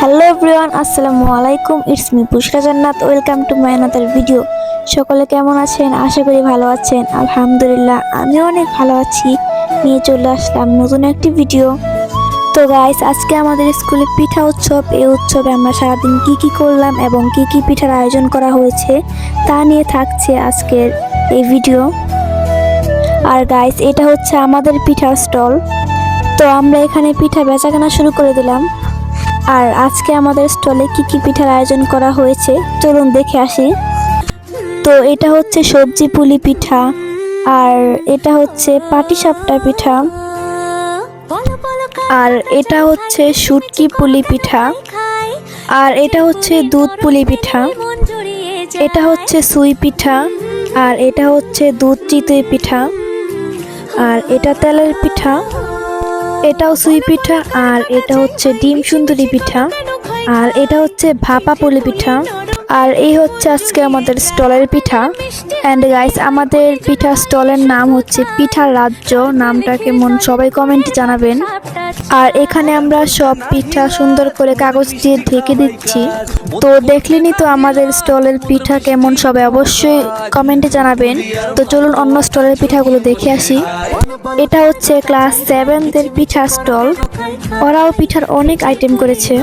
Hello everyone, আসসালামু আলাইকুম। It's me পুষ্কা জান্নাত। ওয়েলকাম টু মাই ভিডিও সকলে কেমন আছেন? আশা করি ভালো আছেন। আলহামদুলিল্লাহ, আমিও অনেক ভালো আছি। নিয়ে চলে আসলাম নতুন একটি ভিডিও তো গাইস আজকে আমাদের স্কুলে পিঠা উৎসব। এই উৎসবে আমরা সারাদিন কি কি করলাম এবং কি কি পিঠার আয়োজন করা হয়েছে তা নিয়ে থাকছে আজকের এই ভিডিও আর গাইস এটা হচ্ছে আমাদের পিঠার স্টল তো আমরা এখানে পিঠা বেচাকেনা শুরু করে দিলাম। আর আজকে আমাদের স্টলে কি কি পিঠার আয়োজন করা হয়েছে, চলুন দেখে আসি। তো এটা হচ্ছে সবজি পুলি পিঠা, আর এটা হচ্ছে পাটিসাপটা পিঠা, আর এটা হচ্ছে শুটকি পুলি পিঠা, আর এটা হচ্ছে দুধ পুলি পিঠা, এটা হচ্ছে সুই পিঠা, আর এটা হচ্ছে দুধ চিতই পিঠা, আর এটা তেলের পিঠা এটাও সুই পিঠা আর এটা হচ্ছে ডিম সুন্দরী পিঠা আর এটা হচ্ছে ভাপা পুলি পিঠা। আর এই হচ্ছে আজকে আমাদের স্টলের পিঠা। অ্যান্ড গাইস আমাদের পিঠা স্টলের নাম হচ্ছে পিঠা রাজ্য। নামটা কেমন সবাই কমেন্টে জানাবেন। আর এখানে আমরা সব পিঠা সুন্দর করে কাগজ দিয়ে ঢেকে দিচ্ছি। তো দেখলেনই তো আমাদের স্টলের পিঠা কেমন সবাই অবশ্যই কমেন্টে জানাবেন। তো চলুন অন্য স্টলের পিঠাগুলো দেখে আসি। এটা হচ্ছে ক্লাস সেভেনদের পিঠা স্টল। ওরাও পিঠার অনেক আইটেম করেছে।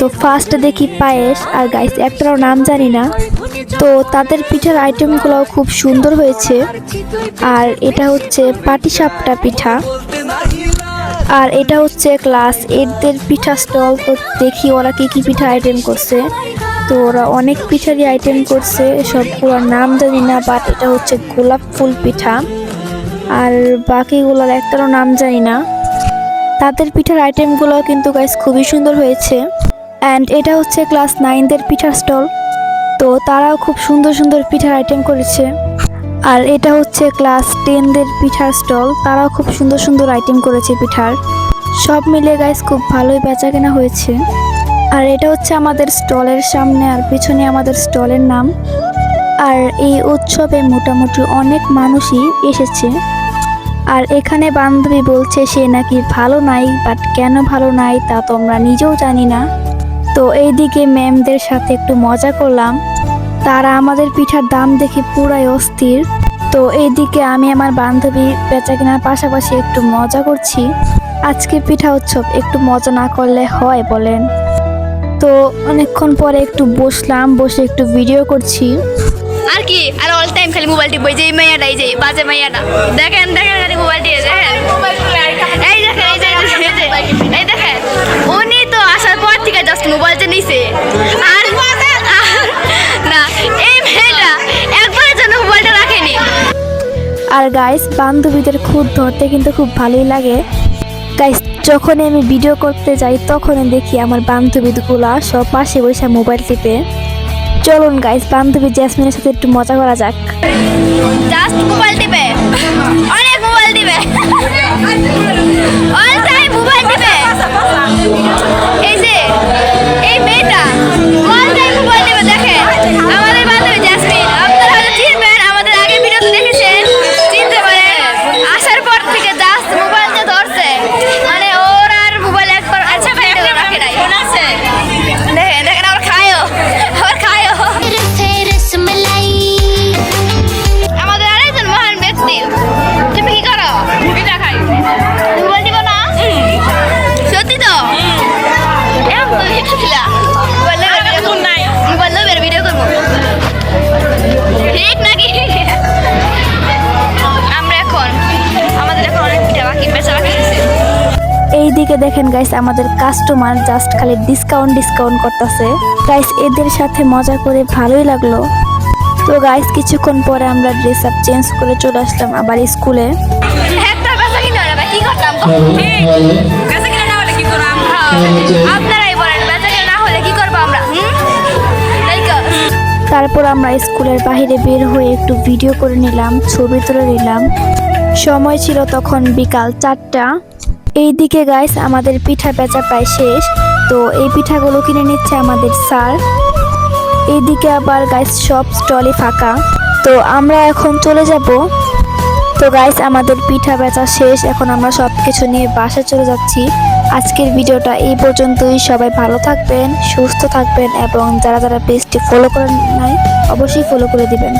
তো ফার্স্ট দেখি পায়েস। আর গাইস একটারও নাম জানি না। তো তাদের পিঠার আইটেমগুলোও খুব সুন্দর হয়েছে। আর এটা হচ্ছে পাটিসাপটা পিঠা। আর এটা হচ্ছে ক্লাস এইটদের পিঠা স্টল, তো দেখি ওরা কী কী পিঠা আইটেম করছে। তো ওরা অনেক পিঠারই আইটেম করছে সবগুলোর নাম জানি না বাট এটা হচ্ছে গোলাপ ফুল পিঠা। আর বাকিগুলোর একটারও নাম জানি না। তাদের পিঠার আইটেমগুলো কিন্তু গাইস খুবই সুন্দর হয়েছে। অ্যান্ড এটা হচ্ছে ক্লাস নাইনদের পিঠার স্টল, তো তারাও খুব সুন্দর সুন্দর পিঠার আইটেম করেছে। আর এটা হচ্ছে ক্লাস টেনদের পিঠার স্টল। তারাও খুব সুন্দর সুন্দর আইটেম করেছে পিঠার। সব মিলে গাইস খুব ভালোই বেচা কেনা হয়েছে। আর এটা হচ্ছে আমাদের স্টলের সামনে আর পিছনে আমাদের স্টলের নাম। আর এই উৎসবে মোটামুটি অনেক মানুষই এসেছে। আর এখানে বান্ধবী বলছে সে নাকি ভালো নাই বাট কেন ভালো নাই তা তো আমরা নিজেও জানি না। তো এইদিকে ম্যামদের সাথে একটু মজা করলাম। তারা আমাদের পিঠার দাম দেখে পুরাই অস্থির। তো এইদিকে আমি আমার বান্ধবী বেচা কেনার পাশাপাশি একটু মজা করছি। আজকে পিঠা উৎসব, একটু মজা না করলে হয় বলেন। তো অনেকক্ষণ পরে একটু বসলাম, বসে একটু ভিডিও করছি। আর কি? আর অল টাইম খালি মোবাইল টিপবই যে এই যে বাজে মেয়েটা দেখেন দেখেন খালি মোবাইল টিপে, দেখেন। আর গাইস বান্ধবীদের খুদ ধরতে কিন্তু খুব ভালোই লাগে। গাইস যখনই আমি ভিডিও করতে যাই, তখনই দেখি আমার বান্ধবীগুলা সব পাশে বসে মোবাইল টিপে। চলুন গাইস বান্ধবী জ্যাসমিনের সাথে একটু মজা করা যাক। জাস্ট মোবাইল টিপে। এইদিকে দেখেন গাইস আমাদের কাস্টমার জাস্ট খালি ডিসকাউন্ট ডিসকাউন্ট করতেছে। গাইস এদের সাথে মজা করে ভালোই লাগল। তো গাইস কিছুক্ষণ পরে আমরা ড্রেস আপ চেঞ্জ করে চলে আসলাম আবার স্কুলে একটা বেচা কিনে হলে কি করতাম? বেচা কিনে না হলে কি করব আমরা? আপনারাই বলেন না হলে কি করব আমরা? হুম? তাই তো? তারপর আমরা স্কুলের বাইরে বের হয়ে একটু ভিডিও করে নিলাম ছবি তুলে নিলাম। সময় ছিল তখন বিকাল চারটা। এইদিকে গাইস আমাদের পিঠা বেচা প্রায় শেষ। তো এই পিঠাগুলো কিনে নিচ্ছে আমাদের স্যার। এইদিকে আবার গাইস সব স্টলই ফাঁকা। তো আমরা এখন চলে যাব। তো গাইস আমাদের পিঠা বেচা শেষ। এখন আমরা সব কিছু নিয়ে বাসা চলে যাচ্ছি। আজকের ভিডিওটা এই পর্যন্তই। সবাই ভালো থাকবেন, সুস্থ থাকবেন এবং যারা যারা পেজটি ফলো করেন নাই, অবশ্যই ফলো করে দিবেন।